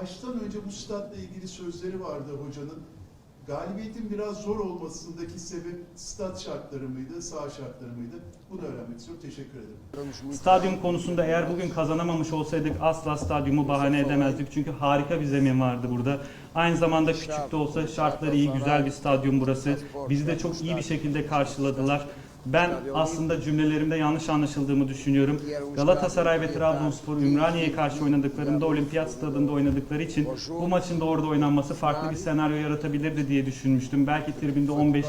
maçtan önce bu statla ilgili sözleri vardı hocanın. Galibiyetin biraz zor olmasındaki sebep stat şartları mıydı, saha şartları mıydı? Bunu öğrenmek istiyorum. Teşekkür ederim. Stadyum konusunda eğer bugün kazanamamış olsaydık asla stadyumu bahane edemezdik. Çünkü harika bir zemin vardı burada. Aynı zamanda küçük de olsa şartları iyi, güzel bir stadyum burası. Bizi de çok iyi bir şekilde karşıladılar. Ben aslında cümlelerimde yanlış anlaşıldığımı düşünüyorum. Galatasaray ve Trabzonspor Ümraniye'ye karşı oynadıklarında olimpiyat stadında oynadıkları için bu maçın da orada oynanması farklı bir senaryo yaratabilirdi diye düşünmüştüm. Belki tribünde 15-20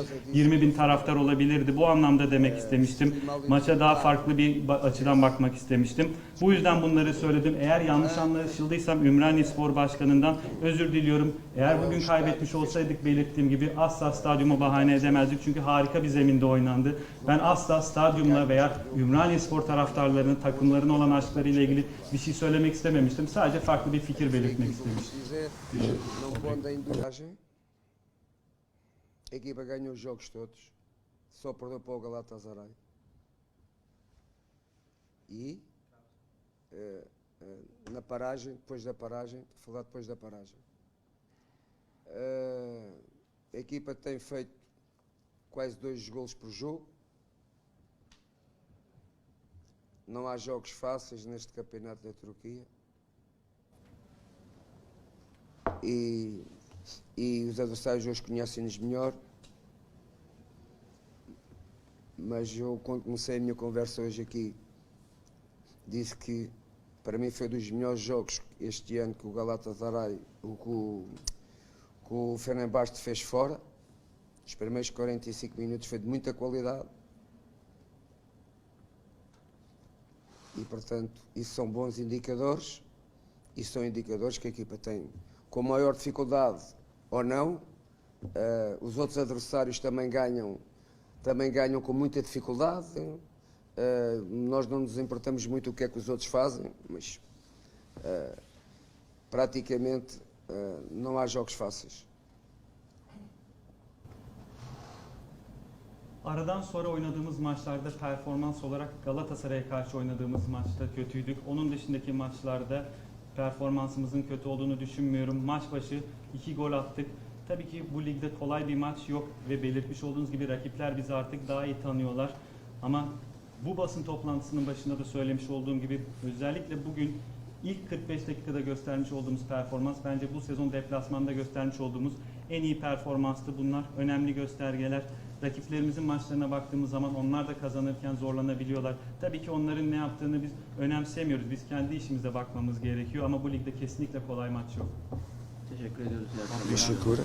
bin taraftar olabilirdi. Bu anlamda demek istemiştim. Maça daha farklı bir açıdan bakmak istemiştim. Bu yüzden bunları söyledim. Eğer yanlış anlaşıldıysam Ümraniye Spor Başkanı'ndan özür diliyorum. Eğer bugün kaybetmiş olsaydık belirttiğim gibi asla stadyumu bahane edemezdik. Çünkü harika bir zeminde oynandı. Ben asla stadyumla veya Ümraniye Spor taraftarlarının olan aşklarıyla ilgili bir şey söylemek istememiştim. Sadece farklı bir fikir belirtmek istemiştim. A ganhou os jogos todos, só perdeu para o Galatasaray. E eh, eh, na paragem, depois da paragem, falar depois da paragem. Eh, a equipa tem feito quase dois golos por jogo. Não há jogos fáceis neste campeonato da Turquia. e, e os adversários hoje conhecem-nos melhor. Mas eu, quando comecei a minha conversa hoje aqui, disse que para mim foi dos melhores jogos este ano que o Galatasaray, o que o, que o Fenerbahçe fez fora. Os primeiros 45 minutos foi de muita qualidade. E, portanto, isso são bons indicadores. E são indicadores que a equipa tem com maior dificuldade ou não. eh, os outros adversários também ganham, também ganham com muita dificuldade. Eh, nós não nos importamos muito o que é que os outros fazem, mas eh, praticamente não há jogos fáceis. Aradan sonra oynadığımız maçlarda performans olarak Galatasaray'a karşı oynadığımız maçta kötüydük. Onun dışındaki maçlarda performansımızın kötü olduğunu düşünmüyorum. Maç başı iki gol attık. Tabii ki bu ligde kolay bir maç yok ve belirtmiş olduğunuz gibi rakipler bizi artık daha iyi tanıyorlar. Ama bu basın toplantısının başında da söylemiş olduğum gibi özellikle bugün ilk 45 dakikada göstermiş olduğumuz performans bence bu sezon deplasmanda göstermiş olduğumuz en iyi performanstı. Bunlar önemli göstergeler. Rakiplerimizin maçlarına baktığımız zaman onlar da kazanırken zorlanabiliyorlar. Tabii ki onların ne yaptığını biz önemsemiyoruz. Biz kendi işimize bakmamız gerekiyor ama bu ligde kesinlikle kolay maç yok. Teşekkür ediyoruz. Teşekkür.